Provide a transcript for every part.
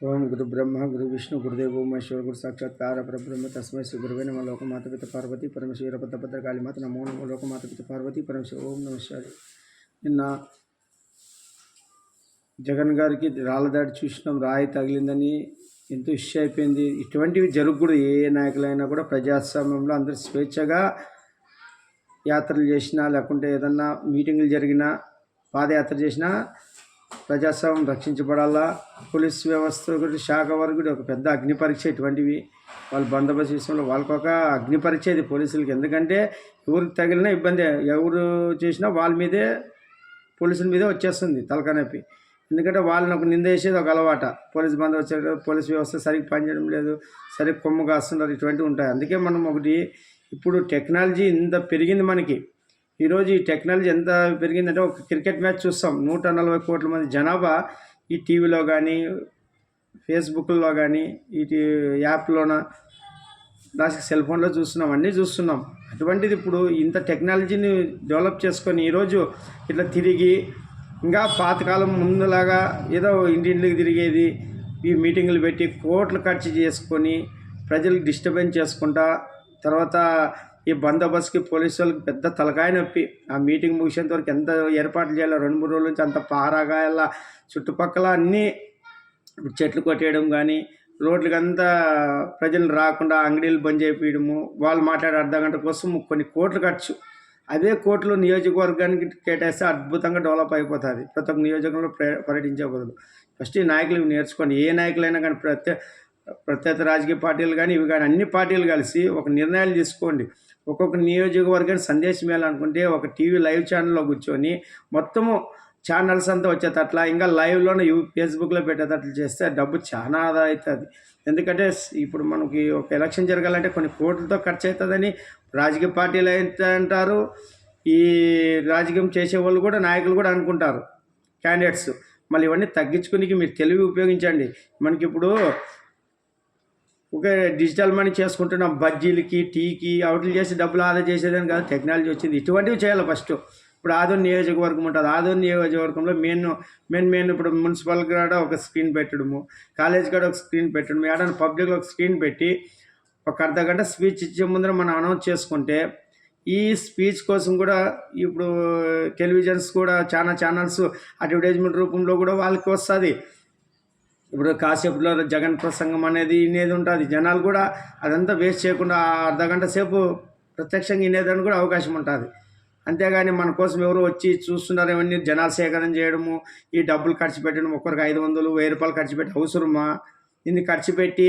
ఓం గురు బ్రహ్మ గురు విష్ణు గురుదేవ మహేశ్వర గురు సాక్షాత్కార పరబ్రహ్మ తస్మై శ్రీ గురువే నమ. లోకమాత పిత పార్వతి పరమేశ్వర భద్రభద్ర కాళీమాత నమో నమ. లోకమాత పిత పార్వతి పరమేశ్వర ఓం నమశ్వరి నిన్న జగన్ గారికి రాళ్ళదాడి చూసినాం రాయి తగిలిందని ఎంతో ఇష్యూ అయిపోయింది. ఇటువంటివి జరగకూడదు. ఏ నాయకులైనా కూడా ప్రజాస్వామ్యంలో అందరూ స్వేచ్ఛగా యాత్రలు చేసినా లేకుంటే ఏదన్నా మీటింగులు జరిగినా పాదయాత్ర చేసినా ప్రజాస్వామ్యం రక్షించబడాలా? పోలీస్ వ్యవస్థ గురించి శాఖ వారు కూడా ఒక పెద్ద అగ్ని పరీక్ష ఇటువంటివి వాళ్ళు బందోబస్తు విషయంలో వాళ్ళకి ఒక అగ్ని పరీక్ష ఇది పోలీసులకి. ఎందుకంటే ఎవరికి తగిలిన ఇబ్బంది ఎవరు చేసినా వాళ్ళ మీదే పోలీసుల మీదే వచ్చేస్తుంది తలకనొప్పి ఎందుకంటే వాళ్ళని ఒక నింద వేసేది ఒక అలవాట. పోలీస్ బందోబస్తు పోలీస్ వ్యవస్థ సరిగ్గా పనిచేయడం లేదు సరిగ్గా కొమ్ము కాస్తున్నారు ఇటువంటివి ఉంటాయి. అందుకే మనం ఒకటి ఇప్పుడు టెక్నాలజీ ఇంత పెరిగింది మనకి. ఈరోజు ఈ టెక్నాలజీ ఎంత పెరిగిందంటే ఒక క్రికెట్ మ్యాచ్ చూస్తాం. నూట నలభై కోట్ల మంది జనాభా ఈ టీవీలో కానీ ఫేస్బుక్లో కానీ ఈ యాప్లోన దానికి సెల్ ఫోన్లో చూస్తున్నాం. అన్నీ చూస్తున్నాం. అటువంటిది ఇప్పుడు ఇంత టెక్నాలజీని డెవలప్ చేసుకొని ఈరోజు ఇట్లా తిరిగి ఇంకా పాతకాలం ముందులాగా ఏదో ఇంటింటికి తిరిగేది ఈ మీటింగులు పెట్టి కోట్లు ఖర్చు చేసుకొని ప్రజలకు డిస్టర్బెన్స్ చేసుకుంటా తర్వాత ఈ బందోబస్తుకి పోలీసు వాళ్ళకి పెద్ద తలకాయ నొప్పి. ఆ మీటింగ్ ముగిసేంత వరకు ఎంత ఏర్పాట్లు చేయాలో రెండు మూడు రోజుల నుంచి అంత పారాగాయల చుట్టుపక్కల అన్నీ చెట్లు కొట్టేయడం కానీ రోడ్లకి అంతా ప్రజలు రాకుండా అంగడీలు బంద్ చేయించడము వాళ్ళు మాట్లాడే అర్ధ గంట కోసం కొన్ని కోట్లు ఖర్చు. అదే కోట్లు నియోజకవర్గానికి కేటాయిస్తే అద్భుతంగా డెవలప్ అయిపోతుంది. ప్రతి ఒక్క నియోజకంలో పర్యటించే బదులు. ఫస్ట్ ఈ నాయకులు ఇవి నేర్చుకోండి. ఏ నాయకులైనా కానీ ప్రత్యేక ప్రత్యేక రాజకీయ పార్టీలు కానీ ఇవి కానీ అన్ని పార్టీలు కలిసి ఒక నిర్ణయాలు తీసుకోండి. ఒక్కొక్క నియోజకవర్గానికి సందేశం వేయాలనుకుంటే ఒక టీవీ లైవ్ ఛానల్లో కూర్చొని మొత్తము ఛానల్స్ అంతా వచ్చేటట్లా ఇంకా లైవ్లోనే యూ ఫేస్బుక్లో పెట్టేటట్లు చేస్తే డబ్బు చాలా ఆదా అవుతుంది. ఎందుకంటే ఇప్పుడు మనకి ఒక ఎలక్షన్ జరగాలంటే కొన్ని కోట్లతో ఖర్చు అవుతుందని రాజకీయ పార్టీలు అయితే అంటారు ఈ రాజకీయం చేసే వాళ్ళు కూడా నాయకులు కూడా అనుకుంటారు. క్యాండిడేట్స్. మళ్ళీ ఇవన్నీ తగ్గించుకునేకి మీరు తెలివి ఉపయోగించండి. మనకి ఇప్పుడు ఒక డిజిటల్ మనీ చేసుకుంటున్నాం బజ్జీలకి టీకి అవుట్లు చేసి డబ్బులు ఆదా చేసేదని కాదు టెక్నాలజీ వచ్చింది. ఇటువంటివి చేయాలి ఫస్ట్ ఇప్పుడు ఆదోని నియోజకవర్గం ఉంటుంది. ఆదోని నియోజకవర్గంలో మెయిన్ మెయిన్ మెయిన్ ఇప్పుడు మున్సిపల్ కాడ ఒక స్క్రీన్ పెట్టడము కాలేజ్ కాడ ఒక స్క్రీన్ పెట్టడము ఏడన్నా పబ్లిక్లో ఒక స్క్రీన్ పెట్టి ఒక అర్ధ గంట స్పీచ్ ఇచ్చే ముందర మనం అనౌన్స్ చేసుకుంటే ఈ స్పీచ్ కోసం కూడా ఇప్పుడు టెలివిజన్స్ కూడా చాలా ఛానల్స్ అడ్వర్టైజ్మెంట్ రూపంలో కూడా వాళ్ళకి వస్తుంది. ఇప్పుడు కాసేపులో జగన్ ప్రసంగం అనేది వినేది ఉంటుంది. జనాలు కూడా అదంతా వేస్ట్ చేయకుండా అర్ధ గంట సేపు ప్రత్యక్షంగా వినేదానికి కూడా అవకాశం ఉంటుంది. అంతేగాని మన కోసం ఎవరు వచ్చి చూస్తున్నారు ఇవన్నీ జనాలు సేకరణ చేయడము ఈ డబ్బులు ఖర్చు పెట్టడం ఒక్కరికి ఐదు వందలు వెయ్యి రూపాయలు ఖర్చు పెట్టి అవసరమా? ఇన్ని ఖర్చు పెట్టి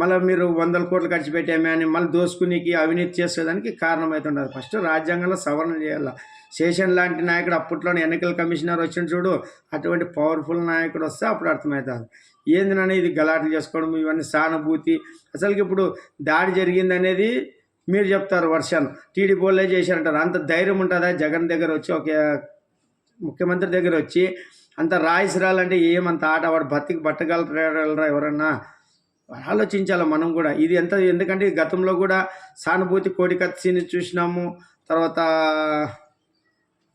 మళ్ళీ మీరు వందల కోట్లు ఖర్చు పెట్టామే అని మళ్ళీ దోసుకునికి అవినీతి చేసేదానికి కారణమవుతుండదు ఫస్ట్ రాజ్యాంగంలో సవరణ చేయాలి. శేషన్ లాంటి నాయకుడు అప్పట్లోనే ఎన్నికల కమిషనర్ వచ్చిన చూడు అటువంటి పవర్ఫుల్ నాయకుడు వస్తే అప్పుడు అర్థమవుతుంది ఏందినని ఇది గలాట్లు చేసుకోవడం ఇవన్నీ సానుభూతి. అసలుకి ఇప్పుడు దాడి జరిగింది అనేది మీరు చెప్తారు వర్షన్. టీడీపీ వాళ్ళే చేశారంటారు. అంత ధైర్యం ఉంటుందా? జగన్ దగ్గర వచ్చి ఒక ముఖ్యమంత్రి దగ్గర వచ్చి అంత రాయిసిరాలంటే ఏమంత ఆట? వాడు బతికి బట్టగలరా ఎవరన్నా? ఆలోచించాలి మనం కూడా. ఇది ఎంత ఎందుకంటే గతంలో కూడా సానుభూతి కోడికత్తిని చూసినాము. తర్వాత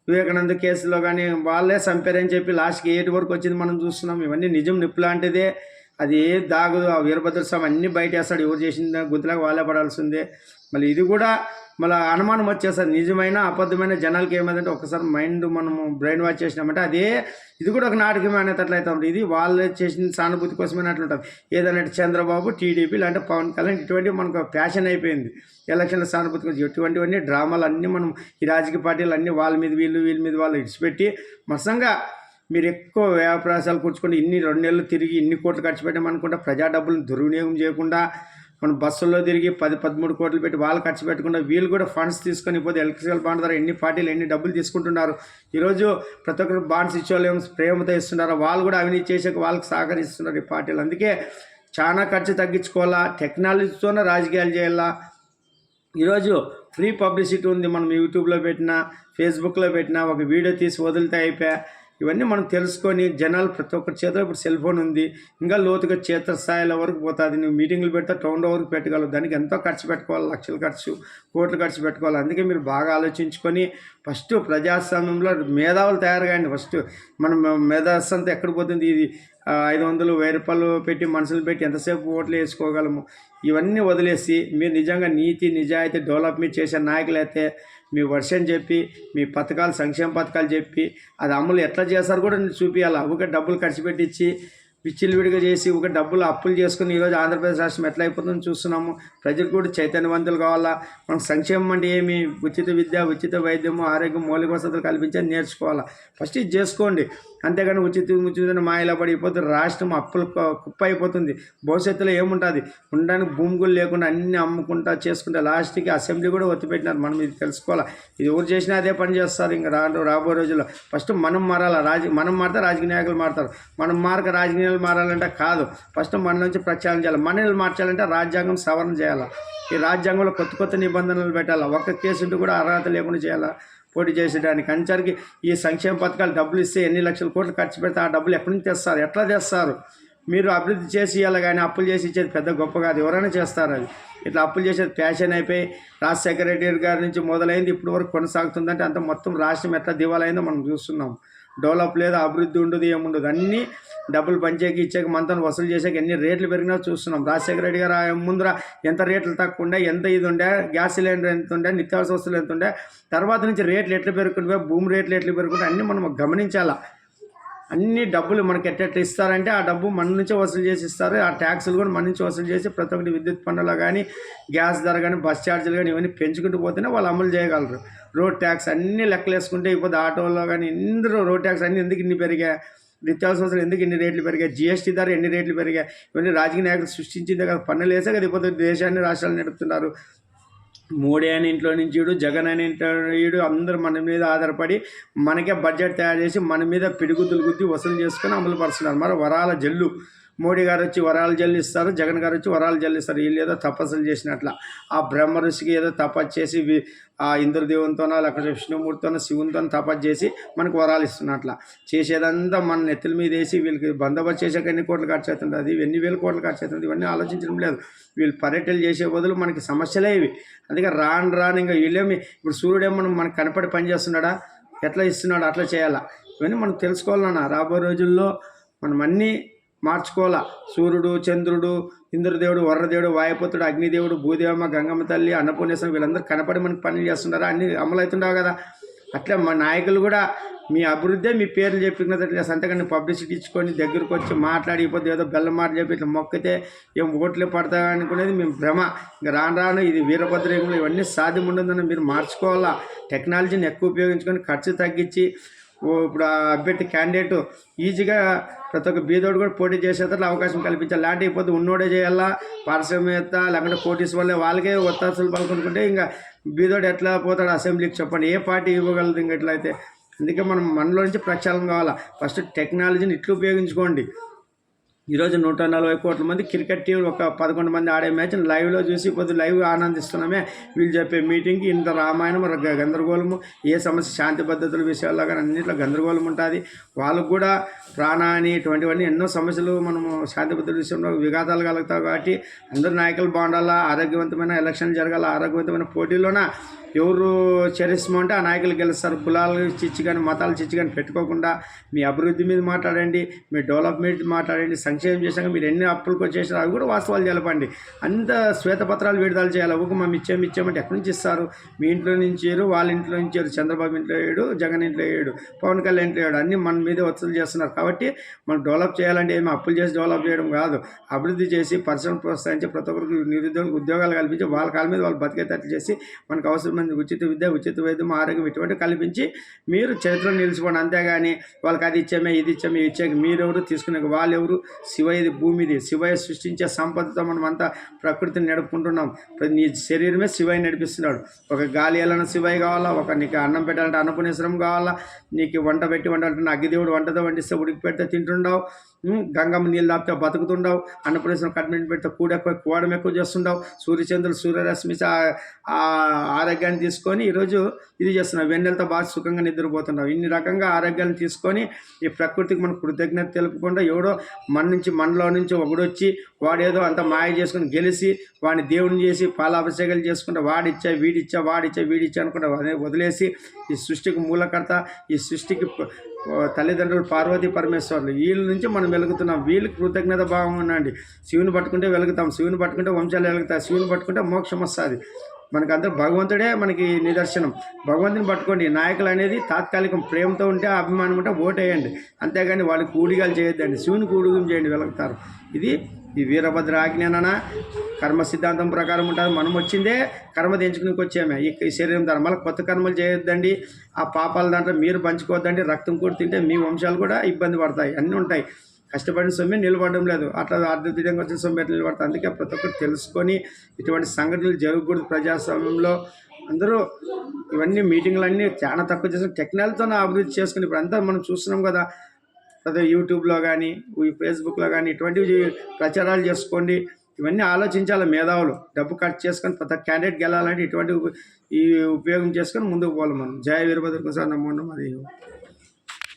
వివేకానంద కేసులో కానీ వాళ్ళే చంపారని చెప్పి లాస్ట్కి ఏటి వరకు వచ్చింది మనం చూస్తున్నాం. ఇవన్నీ నిజం నిప్పు లాంటిదే. అది ఏ దాగదు ఆ వీరభద్ర స్వామి అన్ని బయట వేస్తాడు ఎవరు చేసిన గుంతలాగా వాళ్ళే పడాల్సిందే. మళ్ళీ ఇది కూడా మళ్ళీ అనుమానం వచ్చేస్తుంది నిజమైన అబద్ధమైన జనాలకి ఏమైందంటే ఒకసారి మైండ్ మనము బ్రెయిన్ వాష్ చేసినామంటే అదే ఇది కూడా ఒక నాటకమే అనేటట్లయితే ఉంటుంది. ఇది వాళ్ళు చేసిన సానుభూతి కోసమే అట్లుంటుంది ఏదైనా చంద్రబాబు టీడీపీ లేదంటే పవన్ కళ్యాణ్ ఇటువంటి మనకు ఫ్యాషన్ అయిపోయింది. ఎలక్షన్ల సానుభూతి కోసం ఇటువంటివన్నీ డ్రామాలు అన్నీ మనం ఈ రాజకీయ పార్టీలు అన్నీ వాళ్ళ మీద వీళ్ళు వీళ్ళ మీద వాళ్ళు ఇడిచిపెట్టి మసంగా మీరు ఎక్కువ వ్యాపారాలు కూర్చుకొని ఇన్ని రెండు నెలలు తిరిగి ఇన్ని కోట్లు ఖర్చు పెట్టామనుకుంటే ప్రజా డబ్బులను దుర్వినియోగం చేయకుండా మనం బస్సుల్లో తిరిగి పది పదమూడు కోట్లు పెట్టి వాళ్ళు ఖర్చు పెట్టకుండా వీళ్ళు కూడా ఫండ్స్ తీసుకొని పోతే ఎలక్ట్రికల్ బాండ్ ద్వారా ఎన్ని పార్టీలు ఎన్ని డబ్బులు తీసుకుంటున్నారు? ఈరోజు ప్రతి ఒక్కరు బాండ్స్ ఇచ్చేవాళ్ళు ఏమో ప్రేమతో ఇస్తున్నారు? వాళ్ళు కూడా అవినీతి చేసాక వాళ్ళకి సహకరిస్తున్నారు ఈ పార్టీలు అందుకే చాలా ఖర్చు తగ్గించుకోవాలా? టెక్నాలజీతోనే రాజకీయాలు చేయాలా? ఈరోజు ఫ్రీ పబ్లిసిటీ ఉంది. మనం యూట్యూబ్లో పెట్టినా ఫేస్బుక్లో పెట్టినా ఒక వీడియో తీసి వదిలితే అయిపోయా? ఇవన్నీ మనం తెలుసుకొని జనాలు ప్రతి ఒక్కరి చేతిలో ఇప్పుడు సెల్ ఫోన్ ఉంది. ఇంకా లోతుగా క్షేత్రస్థాయిల వరకు పోతుంది. నువ్వు మీటింగ్లు పెడితే టౌన్ వరకు పెట్టగలవు. దానికి ఎంతో ఖర్చు పెట్టుకోవాలి. లక్షలు ఖర్చు కోట్లు ఖర్చు పెట్టుకోవాలి. అందుకే మీరు బాగా ఆలోచించుకొని ఫస్ట్ ప్రజాస్వామ్యంలో మేధావులు తయారు కాండి ఫస్ట్ మనం మేధాస్సు అంతా ఎక్కడ పోతుంది? ఇది ఐదు వందలు వెయ్యి రూపాయలు పెట్టి మనుషులు పెట్టి ఎంతసేపు ఓట్లు వేసుకోగలము? ఇవన్నీ వదిలేసి మీరు నిజంగా నీతి నిజాయితీ డెవలప్మెంట్ చేసే నాయకులైతే మీ వర్షం చెప్పి మీ పథకాలు సంక్షేమ పథకాలు చెప్పి అది అమలు ఎట్లా చేస్తారు కూడా చూపించాలి ఒక డబ్బులు ఖర్చు పెట్టించి విడిగా చేసి ఒక డబ్బులు అప్పులు చేసుకుని ఈరోజు ఆంధ్రప్రదేశ్ రాష్ట్రం ఎట్లా అయిపోతుందో చూస్తున్నాము. ప్రజలు కూడా చైతన్యవంతులు కావాలా? మనకు సంక్షేమం అంటే ఏమి? ఉచిత విద్య ఉచిత వైద్యము ఆరోగ్యం మౌలిక వసతులు కల్పించాలి నేర్చుకోవాలా? ఫస్ట్ ఇది చేసుకోండి. అంతేగాని ఉచిత ఉచిత మాయలో పడిపోతే రాష్ట్రం అప్పులు కుప్ప అయిపోతుంది. భవిష్యత్తులో ఏముంటుంది? ఉండడానికి భూములు లేకుండా అన్నీ అమ్ముకుంటా చేసుకుంటా లాస్ట్కి అసెంబ్లీ కూడా ఒత్తిపెట్టినారు మనం ఇది తెలుసుకోవాలా? ఇది ఎవరు చేసినా అదే పని చేస్తారు. ఇంకా రా రాబోయే రోజుల్లో ఫస్ట్ మనం మారాలా? రాజ మనం మారితే రాజకీయ నాయకులు మారుతారు. మనం మారక రాజకీయాలు మారాలంటే కాదు. ఫస్ట్ మన నుంచి ప్రచారం చేయాలి. మనల్ని మార్చాలంటే రాజ్యాంగం సవరణ చేయాలి? ఈ రాజ్యాంగంలో కొత్త కొత్త నిబంధనలు పెట్టాలా? ఒక్క కేసు ఉంటే కూడా అర్హత లేకుండా చేయాలా? పోటీ చేసేదానికి అంచరికి ఈ సంక్షేమ పథకాలు డబ్బులు ఇస్తే ఎన్ని లక్షల కోట్లు ఖర్చు పెడితే ఆ డబ్బులు ఎక్కడి నుంచి తెస్తారు? ఎట్లా తెస్తారు? మీరు అభివృద్ధి చేసి ఇవ్వాలి కానీ అప్పులు చేసి ఇచ్చేది పెద్ద గొప్ప కాదు. ఎవరైనా చేస్తారు అది. ఇట్లా అప్పులు చేసేది ఫ్యాషన్ అయిపోయి రాష్ట్ర సెక్రటరీ గారి నుంచి మొదలైంది. ఇప్పుడు వరకు కొనసాగుతుందంటే అంత మొత్తం రాష్ట్రం ఎట్లా దివాలైందో మనం చూస్తున్నాం. డెవలప్ లేదు అభివృద్ధి ఉండదు ఏముండదు. అన్నీ డబ్బులు పంచేకి ఇచ్చాక మంతను వసూలు చేసాక ఎన్ని రేట్లు పెరిగినా చూస్తున్నాం. రాజశేఖర రెడ్డి గారు ముందర ఎంత రేట్లు తక్కువ ఉండే ఎంత ఇది ఉండే గ్యాస్ సిలిండర్ ఎంత ఉండే నిత్యావసర వస్తువులు ఎంత ఉండే తర్వాత నుంచి రేట్లు ఎట్లా పెరుగుతుంటే భూమి రేట్లు ఎట్లా పెరుగుతుంటే అన్నీ మనం గమనించాలా. అన్ని డబ్బులు మనకి ఎట్టెట్లు ఇస్తారంటే ఆ డబ్బు మన నుంచే వసూలు చేసి ఇస్తారు. ఆ ట్యాక్సులు కూడా మన నుంచి వసూలు చేసి ప్రతి ఒక్కటి విద్యుత్ పన్నులు కానీ గ్యాస్ ధర కానీ బస్ ఛార్జీలు కానీ ఇవన్నీ పెంచుకుంటూ పోతేనే వాళ్ళు అమలు చేయగలరు. రోడ్ ట్యాక్స్ అన్నీ లెక్కలు వేసుకుంటే ఇప్పుడు ఆటోలో కానీ అందరూ రోడ్ ట్యాక్స్ అన్ని ఎందుకు ఇన్ని పెరిగాయి? నిత్యావసరాలు ఎందుకు ఎన్ని రేట్లు పెరిగాయి? జిఎస్టీ ధర ఎన్ని రేట్లు పెరిగాయి? ఇవన్నీ రాజకీయ నాయకులు సృష్టించిందే కదా పన్నులు వేసే కదా ఇప్పుడు దేశాన్ని రాష్ట్రాలు నడుపుతున్నారు. మోడీ అని ఇంట్లో నుంచి వీడు జగన్ అని ఇంట్లో వీడు అందరూ మన మీద ఆధారపడి మనకే బడ్జెట్ తయారు చేసి మన మీద పిడుగుతులు గుద్ది వసూలు చేసుకొని అమలు పరుస్తున్నారు. మరి వరాల జల్లు. మోడీ గారు వచ్చి వరాలు జల్లిస్తారు జగన్ గారు వచ్చి వరాలు జల్లిస్తారు. వీళ్ళు ఏదో తపస్సులు చేసినట్ల. ఆ బ్రహ్మ ఋషికి ఏదో తపస్సు చేసి ఆ ఇంద్రదేవునితోనో లేకపోతే విష్ణుమూర్తితోనో శివునితో తపస్సు చేసి మనకు వరాలు ఇస్తున్నట్ల. చేసేదంతా మన నెత్తుల మీద వేసి వీళ్ళకి బందోబస్తు చేసాక ఎన్ని కోట్లు ఖర్చు అవుతుంది అది ఎన్ని వేల కోట్లు ఖర్చు అవుతుంది ఇవన్నీ ఆలోచించడం లేదు. వీళ్ళు పర్యటనలు చేసే బదులు మనకి సమస్యలే ఇవి. అందుకే రాను రాను ఇంకా వీళ్ళేమి ఇప్పుడు సూర్యుడేమో మనం మనకు కనపడి పని చేస్తున్నాడా? ఎట్లా ఇస్తున్నాడు? అట్లా చేయాలా? ఇవన్నీ మనం తెలుసుకోవాలన్నా. రాబోయే రోజుల్లో మనం అన్నీ మార్చుకోవాలా? సూర్యుడు చంద్రుడు ఇంద్రదేవుడు వరదేవుడు వాయుపుత్రుడు అగ్నిదేవుడు భూదేవమ్మ గంగమ్మ తల్లి అన్నపూర్ణేశ్వరం వీళ్ళందరూ కనపడి మనకి పనులు చేస్తున్నారా? అన్ని అమలవుతుండవు కదా. అట్లా మా నాయకులు కూడా మీ అభివృద్ధే మీ పేర్లు చెప్పినట్టు సంతకాన్ని పబ్లిసిటీ ఇచ్చుకొని దగ్గరకు వచ్చి మాట్లాడిపోతే ఏదో బెల్లం మాట చెప్పి ఇట్లా మొక్కితే ఏం ఓట్లే పడతాయి అనుకునేది మేము భ్రమ. ఇంకా రాను రాను ఇది వీరభద్రేకులు ఇవన్నీ సాధ్యం ఉండదని మీరు మార్చుకోవాలా? టెక్నాలజీని ఎక్కువ ఉపయోగించుకొని ఖర్చు తగ్గించి ఇప్పుడు ఆ అభ్యర్థి క్యాండిడేట్ ఈజీగా ప్రతి ఒక్క బీదోడు కూడా పోటీ చేసేటట్లు అవకాశం కల్పించాలి. లాంటి పోతే ఉన్నోడే చేయాలా? పారిశ్రామికత లేకుంటే పోటీస్ వల్లే వాళ్ళకే ఒత్తాసులు పలుకుంటుంటే ఇంకా బీదోడు ఎట్లా పోతాడు అసెంబ్లీకి చెప్పండి. ఏ పార్టీ ఇవ్వగలదు ఇంక ఎట్లయితే అందుకే మనం మనలో నుంచి ప్రక్షాళన కావాలా? ఫస్ట్ టెక్నాలజీని ఇట్లు ఉపయోగించుకోండి. ఈరోజు నూట నలభై కోట్ల మంది క్రికెట్ టీం ఒక పదకొండు మంది ఆడే మ్యాచ్ లైవ్లో చూసి కొద్ది లైవ్ ఆనందిస్తున్నామే. వీళ్ళు చెప్పే మీటింగ్కి ఇంత రామాయణం గందరగోళము ఏ సమస్య శాంతి పద్ధతుల విషయాల్లో కానీ అన్నింటిలో గందరగోళం ఉంటుంది. వాళ్ళకు కూడా ప్రాణాని ఇటువంటివన్నీ ఎన్నో సమస్యలు మనము శాంతి పద్ధతుల విషయంలో విఘాతాలు కలుగుతాయి కాబట్టి అందరు నాయకులు బాగుండాలా? ఆరోగ్యవంతమైన ఎలక్షన్ జరగాల? ఆరోగ్యవంతమైన పోటీలోన ఎవరు చరిస్మా అంటే ఆ నాయకులు గెలుస్తారు. కులాలు చిచ్చి కానీ మతాలు చిచ్చి కానీ పెట్టుకోకుండా మీ అభివృద్ధి మీద మాట్లాడండి మీ డెవలప్మెంట్ మాట్లాడండి సంక్షేమం చేశాక మీరు ఎన్ని అప్పులకు వచ్చేసారు అవి కూడా వాస్తవాలు తెలపండి. అంత శ్వేతపత్రాలు విడుదల చేయాలి. ఒక మేము ఇచ్చాము ఇచ్చామంటే ఎక్కడి నుంచి ఇస్తారు? మీ ఇంట్లో నుంచి ఏరు వాళ్ళ ఇంట్లో నుంచి చంద్రబాబు ఇంట్లో ఏడు జగన్ ఇంట్లో ఏడు పవన్ కళ్యాణ్ ఇంట్లో ఏడు అన్నీ మన మీద వసూలు చేస్తున్నారు. కాబట్టి మనం డెవలప్ చేయాలంటే ఏమి అప్పులు చేసి డెవలప్ చేయడం కాదు. అభివృద్ధి చేసి పరిశ్రమ ప్రోత్సహించి ప్రతి ఒక్కరికి నిరుద్యోగ ఉద్యోగాలు కల్పించి వాళ్ళ కాళ్ళ మీద వాళ్ళు బతికేటట్లు చేసి మనకు అవసరమైన ఉచిత విద్య ఉచిత వైద్యం ఆరోగ్యం ఇటువంటి కల్పించి మీరు చరిత్రలో నిలిచిపోండి. అంతేగాని వాళ్ళకి అది ఇచ్చామే ఇది ఇచ్చామే ఇది ఇచ్చాక. మీరెవరు తీసుకునే వాళ్ళెవరు? శివయ్యది భూమిది. శివయ్య సృష్టించే సంపదతో మనం అంతా ప్రకృతిని నడుపుకుంటున్నాం. ప్రతి నీ శరీరమే శివయ్య నడిపిస్తున్నాడు. ఒక గాలి వెళ్ళిన శివయ్య కావాలా? ఒక నీకు అన్నం పెట్టాలంటే అన్నపుణేశ్వరం కావాలా? నీకు వంట పెట్టి వంట అంటే అగ్గిదేవుడు వంటతో వండిస్తే ఉడికి పెడితే తింటుండవు. గంగమ్మ నీళ్ళు తాపితే బతుకుతుండవు. అన్నపుణేశ్వరం కట్మెంట్ పెడితే కూడ ఎక్కువ కూడం ఎక్కువ చేస్తుండవు. సూర్యచంద్రులు సూర్యరశ్మి ఆరోగ్యం ఆరోగ్యాన్ని తీసుకొని ఈరోజు ఇది చేస్తున్నాం వెన్నెలతో బాగా సుఖంగా నిద్రపోతున్నాం ఇన్ని రకంగా ఆరోగ్యాన్ని తీసుకొని ఈ ప్రకృతికి మనం కృతజ్ఞత తెలుపకుండా ఎవడో మన నుంచి మనలో నుంచి ఒకడొచ్చి వాడేదో అంత మాయ చేసుకుని గెలిచి వాడిని దేవుని చేసి పాలాభిషేకాలు చేసుకుంటే వాడిచ్చా వీడిచ్చా వాడిచ్చా వీడిచ్చా అనుకుంటే వదిలేసి ఈ సృష్టికి మూలకర్త ఈ సృష్టికి తల్లిదండ్రులు పార్వతీ పరమేశ్వరులు. వీళ్ళ నుంచి మనం వెలుగుతున్నాం. వీళ్ళకి కృతజ్ఞత భావం ఉండండి శివుని పట్టుకుంటే వెలుగుతాం. శివుని పట్టుకుంటే వంశాలు వెలుగుతాయి. శివుని పట్టుకుంటే మోక్షం వస్తుంది. మనకు అందరూ భగవంతుడే మనకి నిదర్శనం. భగవంతుని పట్టుకోండి. నాయకులు అనేది తాత్కాలికం ప్రేమతో ఉంటే అభిమానం ఉంటే ఓటేయండి అంతేగాని వాళ్ళు కూడిగాలు చేయొద్దండి. శివుని కూడిగం చేయండి వెలుగుతారు. ఇది ఈ వీరభద్ర ఆజ్ఞానన కర్మ సిద్ధాంతం ప్రకారం ఉంటుంది మనం వచ్చిందే కర్మ దించుకునికి వచ్చామే. ఈ శరీరం ద్వారా మళ్ళీ కొత్త కర్మలు చేయొద్దండి. ఆ పాపాల దాంట్లో మీరు పంచుకోవద్దండి. రక్తం కూడా తింటే మీ వంశాలు కూడా ఇబ్బంది పడతాయి. అన్నీ ఉంటాయి. కష్టపడిన సొమ్మె నిలబడడం లేదు. అట్లా అద్భుతంగా వచ్చిన సొమ్మె ఎట్లా అందుకే ప్రతి ఒక్కరు తెలుసుకొని ఇటువంటి సంఘటనలు జరగకూడదు ప్రజాస్వామ్యంలో. అందరూ ఇవన్నీ మీటింగ్లు అన్నీ చాలా తక్కువ చేసిన టెక్నాలజీతో అభివృద్ధి చేసుకుని ఇప్పుడు అంతా మనం చూస్తున్నాం కదా. అదే యూట్యూబ్లో కానీ ఈ ఫేస్బుక్లో కానీ ఇటువంటివి ప్రచారాలు చేసుకోండి. ఇవన్నీ ఆలోచించాలి మేధావులు. డబ్బు ఖర్చు చేసుకొని ప్రతి క్యాండిడేట్ గెలాలంటే ఇటువంటి ఈ ఉపయోగం చేసుకొని ముందుకు పోవాలి మనం. జయ వీరభద్ర సార్ నమ్మండి మరియు